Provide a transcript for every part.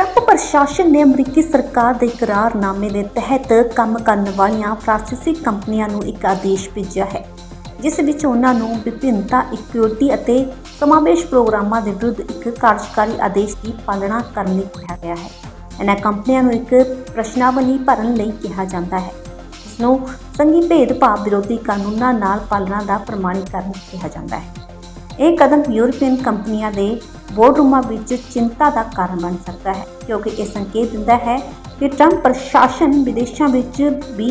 Trump ਪ੍ਰਸ਼ਾਸਨ ਨੇ ਅਮਰੀਕੀ ਸਰਕਾਰ ਦੇ ਇਕਰਾਰਨਾਮੇ ਦੇ ਤਹਿਤ ਕੰਮ ਕਰਨ ਵਾਲੀਆਂ ਫਰਾਂਸੀਸੀ ਕੰਪਨੀਆਂ ਨੂੰ ਇੱਕ ਆਦੇਸ਼ ਭੇਜਿਆ ਹੈ, ਜਿਸ ਵਿੱਚ ਉਹਨਾਂ ਨੂੰ ਵਿਭਿੰਨਤਾ, ਇਕੁਇਟੀ ਅਤੇ ਸਮਾਵੇਸ਼ ਪ੍ਰੋਗਰਾਮਾਂ ਦੇ ਵਿਰੁੱਧ ਇੱਕ ਕਾਰਜਕਾਰੀ ਆਦੇਸ਼ ਦੀ ਪਾਲਣਾ ਕਰਨ ਲਈ ਕਿਹਾ ਗਿਆ ਹੈ। ਇਹਨਾਂ ਕੰਪਨੀਆਂ ਨੂੰ ਇੱਕ ਪ੍ਰਸ਼ਨਾਵਲੀ ਭਰਨ ਲਈ ਕਿਹਾ ਜਾਂਦਾ ਹੈ। ਇਸ ਨੂੰ ਸੰਘੀ ਭੇਦਭਾਵ ਵਿਰੋਧੀ ਕਾਨੂੰਨਾਂ ਨਾਲ ਪਾਲਣਾ ਦਾ ਪ੍ਰਮਾਣੀਕਰਨ ਕਿਹਾ ਜਾਂਦਾ ਹੈ। ਇਹ ਕਦਮ ਯੂਰਪੀਅਨ ਕੰਪਨੀਆਂ ਦੇ ਬੋਰਡਰੂਮਾਂ ਵਿੱਚ ਚਿੰਤਾ ਦਾ ਕਾਰਨ ਬਣ ਸਕਦਾ ਹੈ, ਕਿਉਂਕਿ ਇਹ ਸੰਕੇਤ ਦਿੰਦਾ ਹੈ ਕਿ ਟਰੰਪ ਪ੍ਰਸ਼ਾਸਨ ਵਿਦੇਸ਼ਾਂ ਵਿੱਚ ਵੀ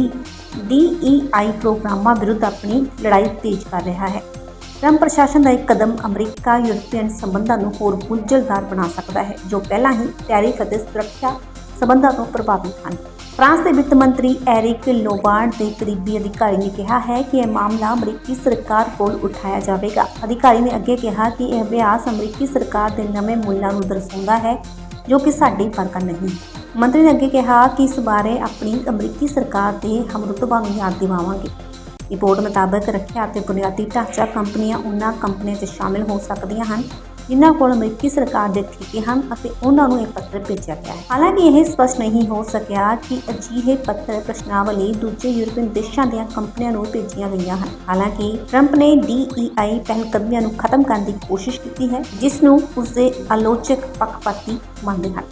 DEI ਪ੍ਰੋਗਰਾਮਾਂ ਵਿਰੁੱਧ ਆਪਣੀ ਲੜਾਈ ਤੇਜ਼ ਕਰ ਰਿਹਾ ਹੈ। ਟਰੰਪ ਪ੍ਰਸ਼ਾਸਨ ਦਾ ਇੱਕ ਕਦਮ ਅਮਰੀਕਾ, ਯੂਰਪੀਅਨ ਸੰਬੰਧਾਂ ਨੂੰ ਹੋਰ ਗੁੰਝਲਦਾਰ ਬਣਾ ਸਕਦਾ ਹੈ, ਜੋ ਪਹਿਲਾਂ ਹੀ ਟੈਰਿਫ ਅਤੇ ਸੁਰੱਖਿਆ ਸੰਬੰਧਾਂ ਤੋਂ ਪ੍ਰਭਾਵਿਤ ਹਨ। ਫਰਾਂਸ ਦੇ ਵਿੱਤ ਮੰਤਰੀ ਐਰਿਕ ਲੋਬਾਰਡ ਦੇ ਕਰੀਬੀ ਅਧਿਕਾਰੀ ਨੇ ਕਿਹਾ ਹੈ ਕਿ ਇਹ ਮਾਮਲਾ ਅਮਰੀਕੀ ਸਰਕਾਰ ਕੋਲ ਉਠਾਇਆ ਜਾਵੇਗਾ। ਅਧਿਕਾਰੀ ਨੇ ਅੱਗੇ ਕਿਹਾ ਕਿ ਇਹ ਅਭਿਆਸ ਅਮਰੀਕੀ ਸਰਕਾਰ ਦੇ ਨਵੇਂ ਮੁੱਲਾਂ ਨੂੰ ਦਰਸਾਉਂਦਾ ਹੈ, ਜੋ ਕਿ ਸਾਡੀ ਪਰਕਾ ਨਹੀਂ। ਮੰਤਰੀ ਨੇ ਅੱਗੇ ਕਿਹਾ ਕਿ ਇਸ ਬਾਰੇ ਆਪਣੀ ਅਮਰੀਕੀ ਸਰਕਾਰ ਦੇ ਹਮਰੁਤਬਾ ਨੂੰ ਯਾਦ ਦਿਵਾਵਾਂਗੇ। ਰਿਪੋਰਟ ਮੁਤਾਬਕ ਰੱਖਿਆ ਅਤੇ ਬੁਨਿਆਦੀ ਢਾਂਚਾ ਕੰਪਨੀਆਂ ਉਹਨਾਂ ਕੰਪਨੀਆਂ 'ਚ ਸ਼ਾਮਿਲ ਹੋ ਸਕਦੀਆਂ ਹਨ ਜਿਨ੍ਹਾਂ ਕੋਲ ਅਮਰੀਕੀ ਸਰਕਾਰ ਦੇ ਠੇਕੇ ਹਨ ਅਤੇ ਉਹਨਾਂ ਨੂੰ ਇਹ ਪੱਤਰ ਭੇਜਿਆ ਗਿਆ ਹੈ। ਹਾਲਾਂਕਿ ਇਹ ਸਪਸ਼ਟ ਨਹੀਂ ਹੋ ਸਕਿਆ ਕਿ ਅਜਿਹੇ ਪੱਤਰ ਪ੍ਰਸ਼ਨਾਵਲੀ ਦੂਜੇ ਯੂਰਪੀਅਨ ਦੇਸ਼ਾਂ ਦੀਆਂ ਕੰਪਨੀਆਂ ਨੂੰ ਭੇਜੀਆਂ ਗਈਆਂ ਹਨ। ਹਾਲਾਂਕਿ ਟਰੰਪ ਨੇ DEI ਪਹਿਲਕਦਮੀਆਂ ਨੂੰ ਖਤਮ ਕਰਨ ਦੀ ਕੋਸ਼ਿਸ਼ ਕੀਤੀ ਹੈ, ਜਿਸ ਨੂੰ ਉਸਦੇ ਆਲੋਚਕ ਪੱਖਪਾਤੀ ਮੰਨਦੇ ਹਨ।